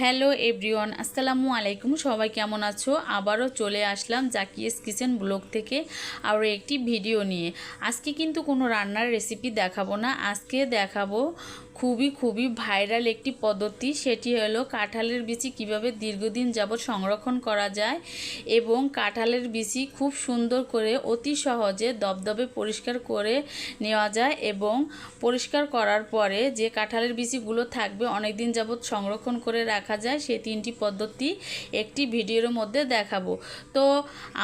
Hello everyone, আসসালামু আলাইকুম। সবাই কেমন আছো? আবারও চলে আসলাম জাকিয়েস কিচেন ব্লগ থেকে আরও একটি ভিডিও নিয়ে। আজকে কিন্তু কোনো রান্নার রেসিপি দেখাবো না। আজকে দেখাবো খুবই খুবই ভাইরাল একটি পদ্ধতি, সেটি হলো কাঁঠালের বিচি কীভাবে দীর্ঘদিন যাবৎ সংরক্ষণ করা যায় এবং কাঁঠালের বিচি খুব সুন্দর করে অতি সহজে দবদবে পরিষ্কার করে নেওয়া যায় এবং পরিষ্কার করার পরে যে কাঁঠালের বিচিগুলো থাকবে অনেক দিন যাবৎ সংরক্ষণ করে রাখা যায় সেই তিনটি পদ্ধতি একটি ভিডিওর মধ্যে দেখাবো। তো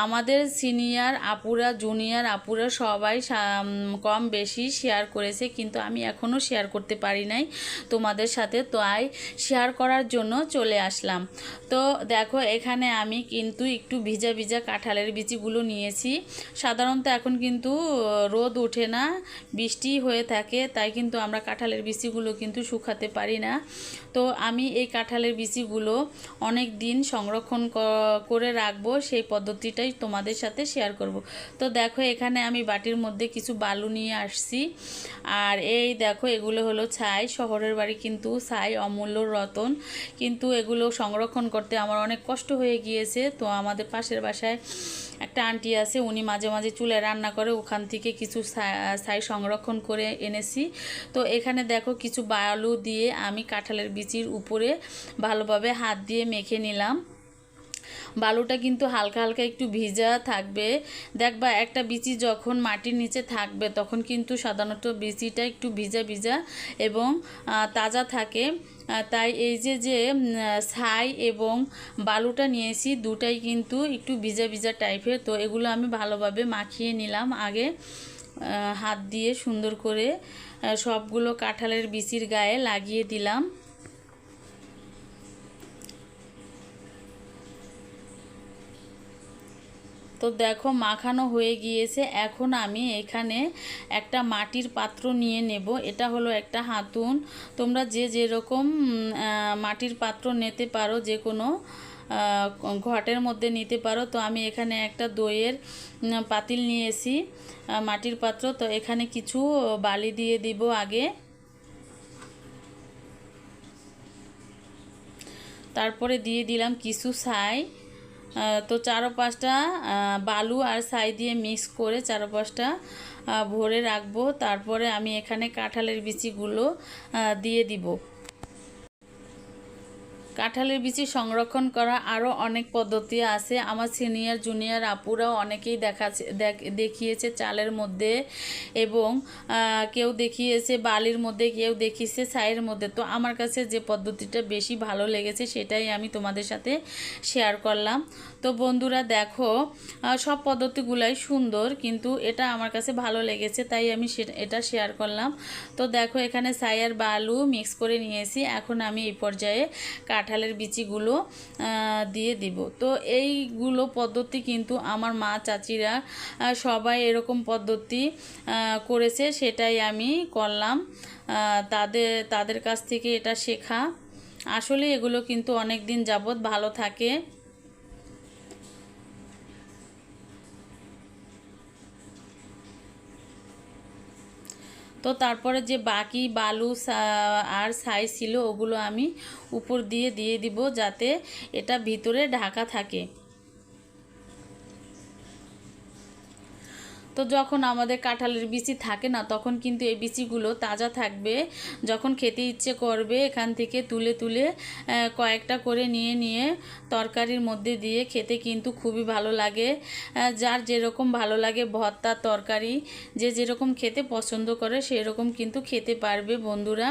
আমাদের সিনিয়র আপুরা, জুনিয়র আপুরা সবাই কম বেশি শেয়ার করেছে, কিন্তু আমি এখনও শেয়ার করতে পারি নাই তোমাদের সাথে তাই শেয়ার করার জন্য চলে আসলাম। তো দেখো, এখানে আমি কিন্তু একটু ভিজা ভিজা কাঁঠালের বিচিগুলো নিয়েছি। সাধারণত এখন কিন্তু রোদ ওঠে না, বৃষ্টি হয়ে থাকে, তাই কিন্তু আমরা কাঁঠালের বিচিগুলো কিন্তু শুকাতে পারি না। তো আমি এই কাঁঠালের বিচিগুলো অনেক দিন সংরক্ষণ করে রাখব, সেই পদ্ধতিটাই তোমাদের সাথে শেয়ার করব। তো দেখো, এখানে আমি বাটির মধ্যে কিছু বালু নিয়ে আসছি। আর এই দেখো, এগুলো হলো ছাই শহরের বাড়ি কিন্তু ছাই অমূল্য রতন। কিন্তু এগুলো সংরক্ষণ করতে আমার অনেক কষ্ট হয়ে গিয়েছে। তো আমাদের পাশের বাসায় একটা আন্টি আছে, উনি মাঝে মাঝে চুলে রান্না করে, ওখান থেকে কিছু ছাই সংরক্ষণ করে এনেছি। তো এখানে দেখো কিছু বালু দিয়ে আমি কাঁঠালের বিচির উপরে ভালোভাবে হাত দিয়ে মেখে নিলাম। বালুটা কিন্তু হালকা হালকা একটু ভিজা থাকবে। দেখবা একটা বিচি যখন মাটির নিচে থাকবে, তখন কিন্তু সাধারণত বিচিটা একটু ভিজা ভিজা এবং তাজা থাকে। তাই এই যে যে ছাই এবং বালুটা নিয়েছি, দুটাই কিন্তু একটু ভিজা ভিজা টাইপের। তো এগুলো আমি ভালোভাবে মাখিয়ে নিলাম আগে হাত দিয়ে সুন্দর করে সবগুলো কাঁঠালের বিচির গায়ে লাগিয়ে দিলাম। তো দেখো মাখানো হয়ে গিয়েছে। এখন আমি এখানে একটা মাটির পাত্র নিয়ে নেব। এটা হলো একটা হাতুন। তোমরা যে যেরকম মাটির পাত্র নিতে পারো, যে কোনো ঘটের মধ্যে নিতে পারো। তো আমি এখানে একটা দইয়ের পাতিল নিয়েছি মাটির পাত্র। তো এখানে কিছু বালি দিয়ে দিব আগে। তারপরে দিয়ে দিলাম কিছু ছাই। তো চারো পাঁচটা বালু আর ছাই দিয়ে মিক্স করে চারো পাঁচটা ভরে রাখব। তারপরে আমি এখানে কাঁঠালের বিচিগুলো দিয়ে দিব। কাঁঠালের বিচি সংরক্ষণ করা আরও অনেক পদ্ধতি আছে। আমার সিনিয়র, জুনিয়র আপুরাও অনেকেই দেখা দেখ- দেখিয়েছে চালের মধ্যে এবং কেউ দেখিয়েছে বালির মধ্যে, কেউ দেখিয়েছে ছাইয়ের মধ্যে। তো আমার কাছে যে পদ্ধতিটা বেশি ভালো লেগেছে সেটাই আমি তোমাদের সাথে শেয়ার করলাম। তো বন্ধুরা দেখো সব পদ্ধতিগুলাই সুন্দর, কিন্তু এটা আমার কাছে ভালো লেগেছে, তাই আমি এটা শেয়ার করলাম। তো দেখো, এখানে আর বালু মিক্স করে নিয়েছি, এখন আমি এই পর্যায়ে কাঁঠালের বিচিগুলো দিয়ে দিব। তো এইগুলো পদ্ধতি কিন্তু আমার মা চাচিরা সবাই এরকম পদ্ধতি করেছে, সেটাই আমি করলাম। তাদের তাদের কাছ থেকে এটা শেখা। আসলে এগুলো কিন্তু অনেক দিন যাবৎ ভালো থাকে। তো তারপরে যে বাকি বালু আর সাইজ ছিল, ওগুলো আমি উপর দিয়ে দিয়ে দিব যাতে এটা ভিতরে ঢাকা থাকে। তো যখন আমাদের কাঁঠালের বিচি থাকে না, তখন কিন্তু এই বিচিগুলো তাজা থাকবে। যখন খেতে ইচ্ছে করবে, এখান থেকে তুলে তুলে কয়েকটা করে নিয়ে নিয়ে তরকারির মধ্যে দিয়ে খেতে কিন্তু খুবই ভালো লাগে। যার যেরকম ভালো লাগে ভর্তা, তরকারি, যে যেরকম খেতে পছন্দ করে সেরকম কিন্তু খেতে পারবে বন্ধুরা।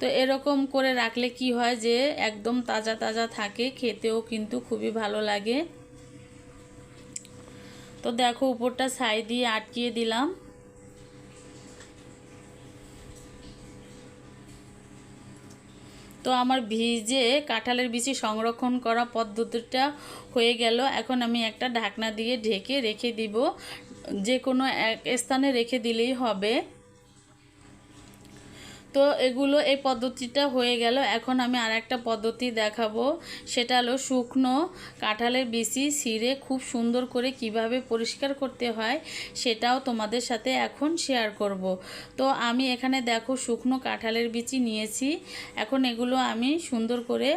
তো এরকম করে রাখলে কি হয় যে, একদম তাজা তাজা থাকে, খেতেও কিন্তু খুবই ভালো লাগে। তো দেখো উপরটা ছাই দিয়ে আটকিয়ে দিলাম। তো আমার ভিজে কাঁঠালের বিচি সংরক্ষণ করা পদ্ধতিটা হয়ে গেল। এখন আমি একটা ঢাকনা দিয়ে ঢেকে রেখে দিব। যে কোনো এক স্থানে রেখে দিলেই হবে। তো এগুলো এই পদ্ধতিটা হয়ে গেল। এখন আমি আর একটা পদ্ধতি দেখাবো। সেটা হলো শুকনো কাঁঠালের বিচি ছিঁড়ে খুব সুন্দর করে কীভাবে পরিষ্কার করতে হয় সেটাও তোমাদের সাথে এখন শেয়ার করব। তো আমি এখানে দেখো শুকনো কাঁঠালের বিচি নিয়েছি। এখন এগুলো আমি সুন্দর করে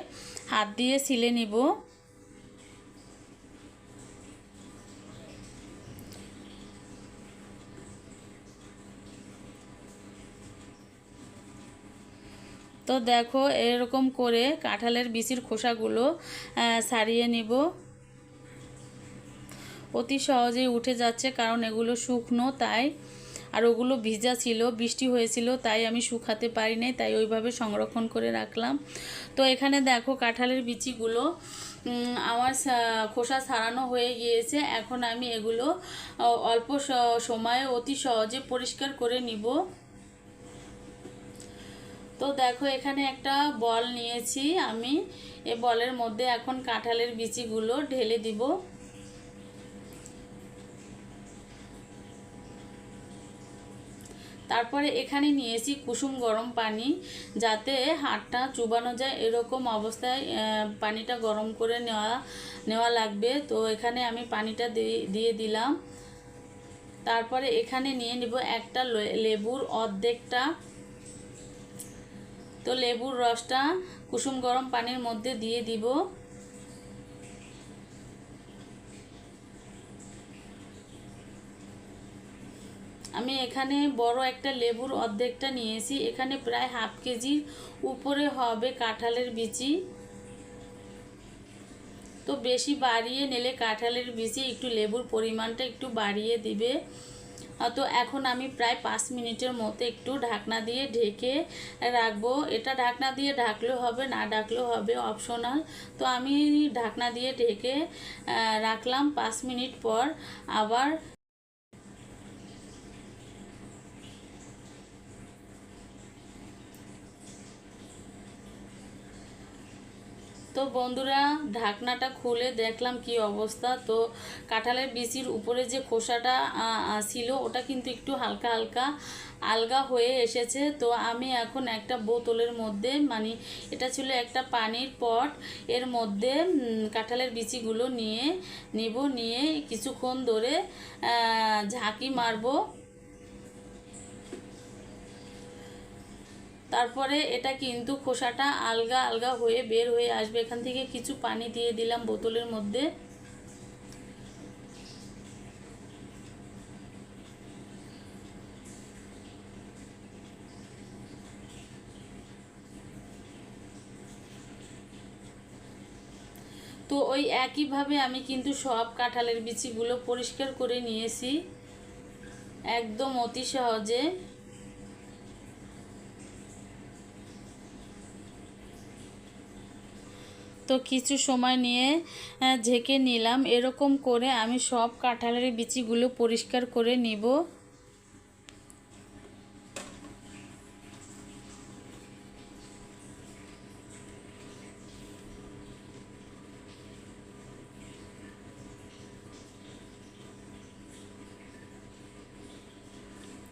হাত দিয়ে ছিলে নিব। তো দেখো এরকম করে কাঁঠালের বিচির খোসাগুলো ছাড়িয়ে নিব। অতি সহজেই উঠে যাচ্ছে কারণ এগুলো শুকনো তাই, আর ওগুলো ভিজা ছিল, বৃষ্টি হয়েছিল তাই আমি শুকাতে পারি নাই, তাই ওইভাবে সংরক্ষণ করে রাখলাম। তো এখানে দেখো কাঁঠালের বিচিগুলো আমার খোসা ছাড়ানো হয়ে গিয়েছে। এখন আমি এগুলো অল্প সময়ে অতি সহজে পরিষ্কার করে নিব। তো দেখো, এখানে একটা বল নিয়েছি আমি। এ বলের মধ্যে এখন কাঁঠালের বিচিগুলো ঢেলে দিব। তারপরে এখানে নিয়েছি কুসুম গরম পানি, যাতে হাতটা চুবানো যায়। এরকম অবস্থায় পানিটা গরম করে নেওয়া নেওয়া লাগবে। তো এখানে আমি পানিটা দিয়ে- দিলাম। তারপরে এখানে নিয়ে নিব একটা লেবুর অর্ধেকটা তো লেবুর রসটা কুসুম গরম পানির মধ্যে দিয়ে দিব। আমি এখানে বড় একটা লেবুর অর্ধেকটা নিয়েছি। এখানে প্রায় হাফ কেজির উপরে হবে কাঁঠালের বিচি। তো বেশি বাড়িয়ে নিলে কাঁঠালের বিচি একটু লেবুর পরিমাণটা একটু বাড়িয়ে দিবে। তো এখন আমি প্রায় পাঁচ মিনিটের মতো একটু ঢাকনা দিয়ে ঢেকে রাখব। এটা ঢাকনা দিয়ে ঢাকলেও হবে, না ঢাকলেও হবে অপশনাল তো আমি ঢাকনা দিয়ে ঢেকে রাখলাম পাঁচ মিনিট পর। আবার তো বন্ধুরা, ঢাকনাটা খুলে দেখলাম কি অবস্থা। তো কাঁঠালের বিচির উপরে যে খোসাটা ছিল, ওটা কিন্তু একটু হালকা হালকা আলগা হয়ে এসেছে। তো আমি এখন একটা বোতলের মধ্যে মানে এটা ছিল একটা পানির পট, এর মধ্যে কাঁঠালের বিচিগুলো নিয়ে, নিব, নিয়ে কিছুক্ষণ ধরে ঝাঁকি মারবো। তারপরে এটা কিন্তু খোসাটা আলগা আলগা হয়ে বের হয়ে আসবে। এখান থেকে কিছু পানি দিয়ে দিলাম বোতলের মধ্যে। তো ওই একইভাবে আমি কিন্তু সব কাঁঠালের বিচিগুলো পরিষ্কার করে নিয়েছি। একদম অতি সহজে। তো কিছু সময় নিয়ে ঝেঁকে নিলাম। এরকম করে আমি সব কাঁঠালের বিচিগুলো পরিষ্কার করে নিব।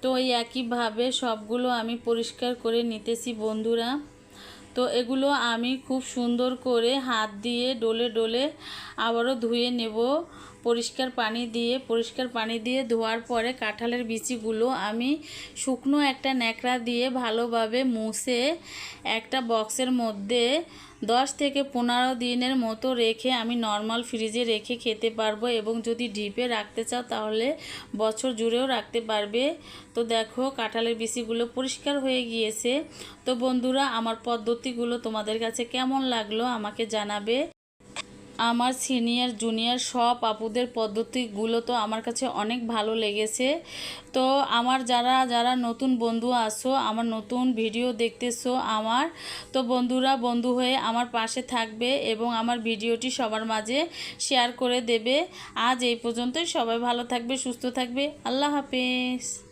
তো এই একইভাবে সবগুলো আমি পরিষ্কার করে নিতেছি বন্ধুরা। তো এগুলো আমি খুব সুন্দর করে হাত দিয়ে ডলে ডলে আবারও ধুয়ে নেব। পরিষ্কার পানি দিয়ে, পরিষ্কার পানি দিয়ে ধোয়ার পরে কাঁঠালের বিচিগুলো আমি শুকনো একটা ন্যাকড়া দিয়ে ভালোভাবে মুছে একটা বক্সের মধ্যে দশ থেকে পনেরো দিনের মতো রেখে আমি নর্মাল ফ্রিজে রেখে খেতে পারব এবং যদি ডিপে রাখতে চাও তাহলে বছর জুড়েও রাখতে পারবে। তো দেখো কাঁঠালের বিচিগুলো পরিষ্কার হয়ে গিয়েছে। তো বন্ধুরা, আমার পদ্ধতিগুলো তোমাদের কাছে কেমন লাগল আমাকে জানাবে। আমার সিনিয়র জুনিয়র সব আপুদের পদ্ধতিগুলো তো আমার কাছে অনেক ভালো লেগেছে। তো আমার যারা যারা নতুন বন্ধু আসো আমার নতুন ভিডিও দেখতেছো আমার, তো বন্ধুরা, বন্ধু হয়ে আমার পাশে থাকবে এবং আমার ভিডিওটি সবার মাঝে শেয়ার করে দেবে। আজ এই পর্যন্তই, সবাই ভালো থাকবে, সুস্থ থাকবে, আল্লাহ হাফেজ।